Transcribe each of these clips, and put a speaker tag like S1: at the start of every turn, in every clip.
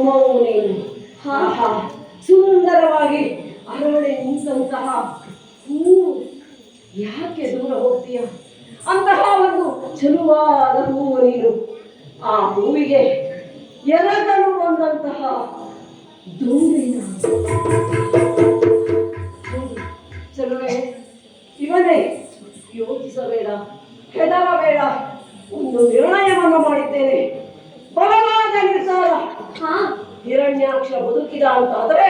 S1: ಸುಮವು ಹಾ ಹಾ ಸುಂದರವಾಗಿ ಅರಳೆ ನಿಂತಹ ಯಾಕೆ ದೂರ ಹೋಗ್ತೀಯ? ಅಂತಹ ಒಂದು ಚಲುವಾದ ಹೂವು ನೀನು. ಆ ಹೂವಿಗೆ ಎರಗಲು ಬಂದಂತಹ ದೂರಿನ ಚಲುವೆ, ಇವನೇ. ಯೋಚಿಸಬೇಡ, ಹೆದರಬೇಡ. ಒಂದು ನಿರ್ಣಯವನ್ನು ಮಾಡಿದ್ದೇನೆ. ಹಿರಣ್ಯಾಕ್ಷ ಬದುಕಿದ ಅಂತಾದರೆ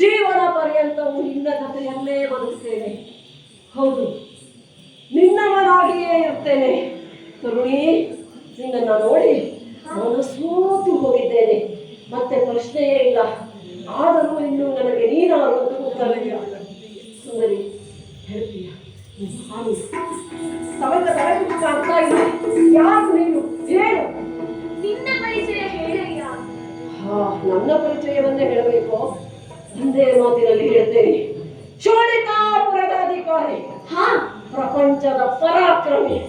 S1: ಜೀವನ ಪರ್ಯಂತವು ನಿನ್ನ ಜೊತೆಯಲ್ಲೇ ಬದುಕ್ತೇನೆ. ಹೌದು ನಿನ್ನವನಾಗಿಯೇ ಇರ್ತೇನೆ. ತರುಣಿ ನಿನ್ನನ್ನು ನೋಡಿ ನಾನು ಸೋತು ಹೋಗಿದ್ದೇನೆ. ಮತ್ತೆ ಪ್ರಶ್ನೆಯೇ ಇಲ್ಲ. ಆದರೂ ಇನ್ನು ನನಗೆ ನೀನಾರು ಅಂತ ಗೊತ್ತಾಗಲಿಲ್ಲ ಸುಂದರಿ ಹೇಳ್ತೀಯ? ನಾನು ತಲೆ ಇಲ್ಲ. ಯಾರು ನೀನು
S2: ನನ್ನ
S1: ಪರಿಚಯವನ್ನೇ ಹೇಳಬೇಕು. ಹಿಂದೆ ಮಾತಿನಲ್ಲಿ ಹೇಳ್ತೇನೆ. ಶೋಣಿತಾಪುರದ ಅಧಿಕಾರಿ.
S2: ಹಾ.
S1: ಪ್ರಪಂಚದ ಪರಾಕ್ರಮಿ.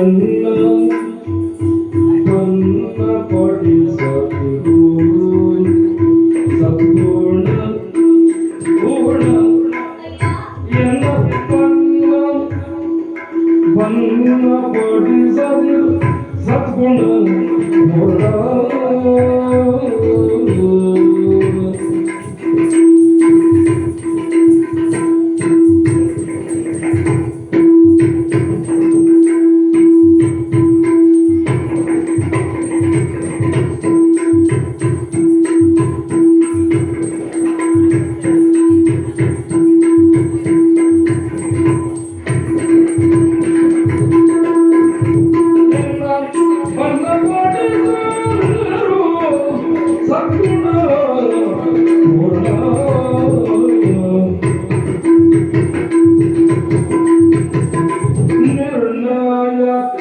S3: ಎನ್ನ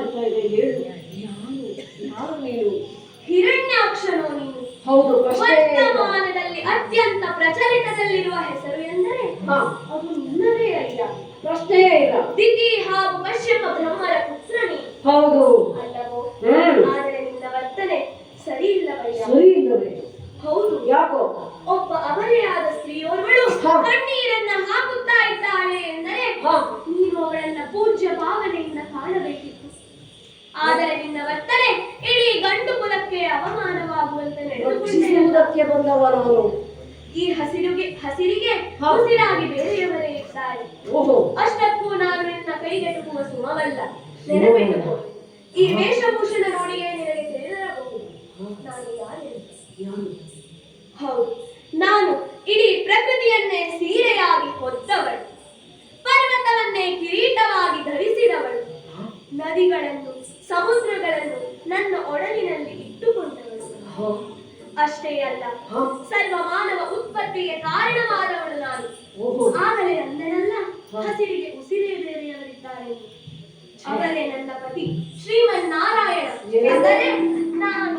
S1: ಹೆಚ್ಚಾಗ್ತಾ ಇದೆ ಹೇಳು ನಾನು ಯಾರು ನೀನು?
S2: ಹಿರಣ್ಯಾಕ್ಷನೋ ನೀನು?
S1: ಹೌದು ಪ್ರಶ್ನೆ
S2: ವರ್ತಮಾನದಲ್ಲಿ ಅತ್ಯಂತ ಪ್ರಚಲಿತದಲ್ಲಿರುವ ಹೆಸರು ಎಂದರೆ?
S1: ಹಾ.
S2: ಅದು ನಿನ್ನದೇ ಅಯ್ಯ.
S1: ಪ್ರಶ್ನೆಯೇ ಇಲ್ಲ.
S2: ದಿತಿ ಹಾಗೂ ಪಶ್ಚಿಮ ಬ್ರಹ್ಮರ ಪುತ್ರ ನೀನು
S1: ಹೌದು
S2: ಅಲ್ಲವೋ
S1: ಹ್ಮ್
S2: ಆದರೆ ನಿನ್ನ ವರ್ತನೆ ಸರಿ ಇಲ್ಲವಯ್ಯ
S1: ಸರಿ ಇಲ್ಲವೇ
S2: ಹೌದು
S1: ಯಾಕೋ
S2: ಒಬ್ಬ ಅಬಲೆಯಾದ ಸ್ತ್ರೀಯೋರ್ವಳು
S1: ಹಾ.
S2: ಕಣ್ಣೀರನ್ನ ಹಾಕುತ್ತಾ ಇದ್ದಾಳೆ ಎಂದರೆ
S1: ಹಾ.
S2: ನೀನು ಅವಳನ್ನ ಪೂಜ್ಯ ಭಾವನೆಯಿಂದ ಕಾಣಬೇಕಿತ್ತು ಆದರೆ ನಿನ್ನ ವರ್ತನೆ ಇಡೀ ಗಂಡು ಕುಲಕ್ಕೆ ಅವಮಾನವಾಗುವಂತೆ ನಡೆದುಕೊಂಡಿಲ್ಲ
S1: ರಕ್ಷಿಸುವುದಕ್ಕೆ
S2: ಈ ಹಸಿರುಗೆ ಹಸಿರಿಗೆ ಹಸಿರಾಗಿ ಬೇರೆಯವರೇ ಇದ್ದಾರೆ.
S1: ಓಹೋ.
S2: ಅಷ್ಟಕ್ಕೂ ನಾನು ನಿನ್ನ ಕೈಗೆಟುಕುವ ಸುಮವಲ್ಲ. ನೆನಪಿಟ್ಟುಕೋ ಈ ವೇಷಭೂಷಣ ನೋಡಿಯೇ ನಿನಗೆ ತಿಳಿದಿರಬಹುದು ನಾನು
S1: ಯಾರು?
S2: ಹೌದು ನಾನು ಇಡೀ ಪ್ರಕೃತಿಯನ್ನೇ ಸೀರೆಯಾಗಿ ಹೊತ್ತವಳು. ಪರ್ವತವನ್ನೇ ಕಿರೀಟವಾಗಿ ಧರಿಸಿದವಳು. ನದಿಗಳನ್ನು ಸಮುದ್ರಗಳನ್ನು ನನ್ನ ಒಡಲಿನಲ್ಲಿ ಇಟ್ಟುಕೊಂಡವಳು
S1: ಹಾ.
S2: ಅಷ್ಟೇ ಅಲ್ಲ ಸರ್ವ ಮಾನವ ಉತ್ಪತ್ತಿಗೆ ಕಾರಣವಾದವಳು ನಾನು.
S1: ಓಹೋ.
S2: ಆಗಲೇ ಅಂದನಲ್ಲ. ಹಸಿರಿಗೆ ಉಸಿರೇ ಬೇರೆಯವರಿದ್ದಾರೆ. ಅವರೇ ನನ್ನ ಪತಿ ಶ್ರೀಮನ್ನಾರಾಯಣ. ನಾರಾಯಣ ನಾನು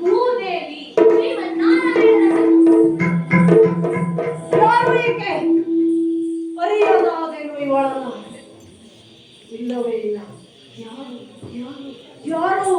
S2: ಭೂದೇವಿ
S1: ಶ್ರೀಮನ್ನಾರಾಯಣ ಇವಳನ್ನ? ಇಲ್ಲವೇ ಇಲ್ಲ. ಯಾರು? ಯಾರು?